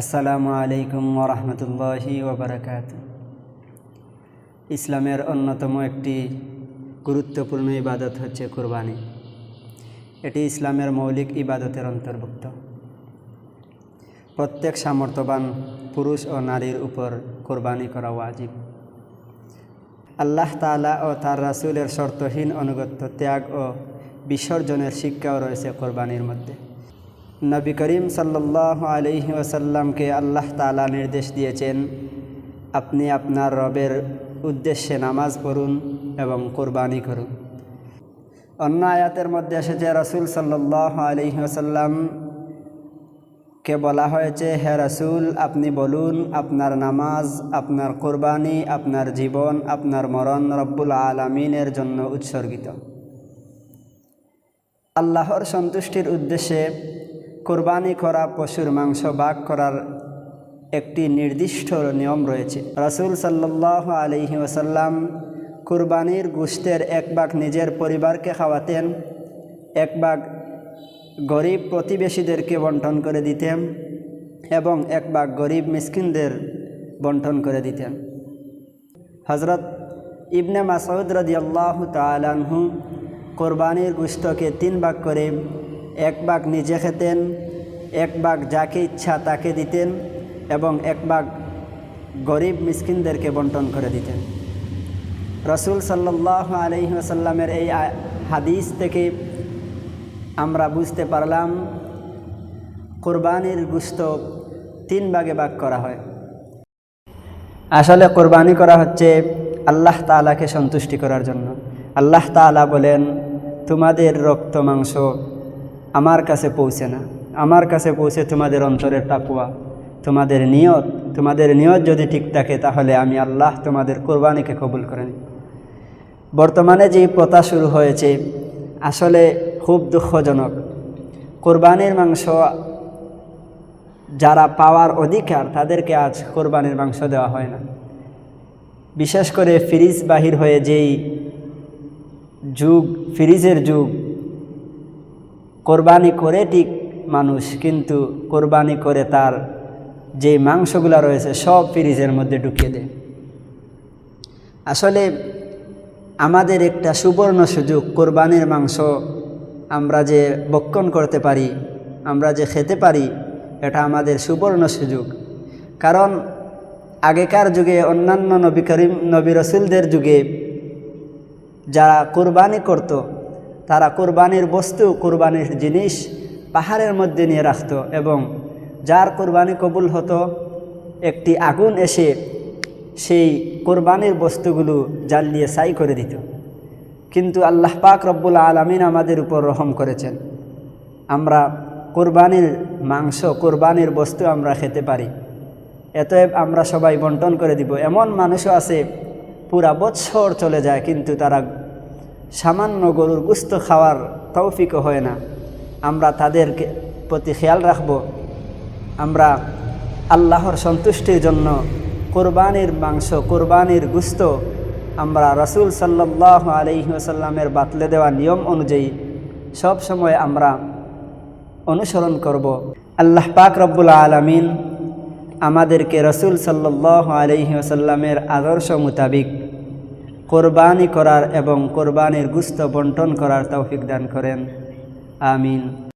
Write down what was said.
আসসালামু আলাইকুম ওরহমতুল্লাহি ওবরাকাত ইসলামের অন্যতম একটি গুরুত্বপূর্ণ ইবাদত হচ্ছে কুরবানি। এটি ইসলামের মৌলিক ইবাদতের অন্তর্ভুক্ত। প্রত্যেক সামর্থ্যবান পুরুষ ও নারীর উপর কোরবানি করা ওয়াজিব। আল্লাহ তাআলা ও তার রাসুলের শর্তহীন অনুগত্য ত্যাগ ও বিসর্জনের শিক্ষাও রয়েছে কোরবানির মধ্যে। নবী করিম সাল্লাহ আলহি ওসাল্লামকে আল্লাহ তাআলা নির্দেশ দিয়েছেন, আপনি আপনার রবের উদ্দেশ্যে নামাজ পড়ুন এবং কোরবানি করুন। অন্য আয়াতের মধ্যে এসেছে, রসুল সাল্লাহ আলহি ওসাল্লাম কে বলা হয়েছে, হে রসুল, আপনি বলুন, আপনার নামাজ, আপনার কোরবানি, আপনার জীবন, আপনার মরণ রব্বুল আলমিনের জন্য উৎসর্গিত। আল্লাহর সন্তুষ্টির উদ্দেশ্যে কোরবানি করা পশুর মাংস বাগ করার একটি নির্দিষ্ট নিয়ম রয়েছে। রসুল সাল্লাহ আলহি ওসাল্লাম কুরবানির গোষ্ঠের এক ভাগ নিজের পরিবারকে খাওয়াতেন, এক ভাগ গরিব প্রতিবেশীদেরকে বন্টন করে দিতেন এবং এক ভাগ গরিব মিসকিনদের বন্টন করে দিতেন। হজরত ইবনে মাসউদ রদিয়াল্লাহ তালানহু কোরবানির গুস্তকে তিন ভাগ করে এক ভাগ নিজে খেতেন, এক ভাগ যাকে ইচ্ছা তাকে দিতেন এবং এক ভাগ গরিব মিসকিনদেরকে বন্টন করে দিতেন। রসুল সাল্লাহ আলহি আসাল্লামের এই হাদিস থেকে আমরা বুঝতে পারলাম, কোরবানির গুস্ত তিন ভাগে ভাগ করা হয়। আসলে কোরবানি করা হচ্ছে আল্লাহ তালাকে সন্তুষ্টি করার জন্য। আল্লাহ তালা বলেন, তোমাদের রক্ত, মাংস আমার কাছে পৌঁছে না। আমার কাছে পৌঁছে তোমাদের অন্তরের তাকুয়া তোমাদের নিয়ত তোমাদের নিয়ত যদি ঠিক থাকে তাহলে আমি আল্লাহ তোমাদের কোরবানিকে কবুল করে নিই বর্তমানে যে প্রথা শুরু হয়েছে, আসলে খুব দুঃখজনক। কোরবানির মাংস যারা পাওয়ার অধিকার, তাদেরকে আজ কোরবানির মাংস দেওয়া হয় না। বিশেষ করে ফ্রিজ বাহির হয়ে যেই যুগ, ফ্রিজের যুগ কোরবানি করে ঠিক মানুষ, কিন্তু কোরবানি করে তার যে মাংসগুলো রয়েছে সব ফ্রিজের মধ্যে ঢুকিয়ে দেয়। আসলে আমাদের একটা সুবর্ণ সুযোগ, কোরবানির মাংস আমরা যে বক্ষণ করতে পারি, আমরা যে খেতে পারি, এটা আমাদের সুবর্ণ সুযোগ। কারণ আগেকার যুগে, অন্যান্য নবী করিম, নবী রসুলদের যুগে যারা কোরবানি করত তারা কোরবানির বস্তু, কোরবানির জিনিস পাহাড়ের মধ্যে নিয়ে রাখত এবং যার কোরবানি কবুল হতো, একটি আগুন এসে সেই কোরবানির বস্তুগুলো জ্বালিয়ে সাই করে দিত। কিন্তু আল্লাহ পাক রব্বুল আলমিন আমাদের উপর রহম করেছেন। আমরা কোরবানির মাংস, কোরবানির বস্তু আমরা খেতে পারি। এতএব আমরা সবাই বন্টন করে দিব। এমন মানুষও আছে, পুরা বৎসর চলে যায়, কিন্তু তারা সামান্য গরুর গুস্ত খাওয়ার তৌফিকও হয় না। আমরা তাদেরকে প্রতি খেয়াল রাখব। আমরা আল্লাহর সন্তুষ্টির জন্য কোরবানির মাংস, কোরবানির গুস্ত আমরা রসুল সাল্লাহ আলহিহাসাল্লামের বাতলে দেওয়া নিয়ম অনুযায়ী সব সময় আমরা অনুসরণ করব। আল্লাহ পাক রব্বুল আলমিন আমাদেরকে রসুল সাল্লাহ আলহিহাসাল্লামের আদর্শ মোতাবিক কোরবানি করার এবং কোরবানির গুস্ত বন্টন করার তৌফিক দান করেন। আমিন।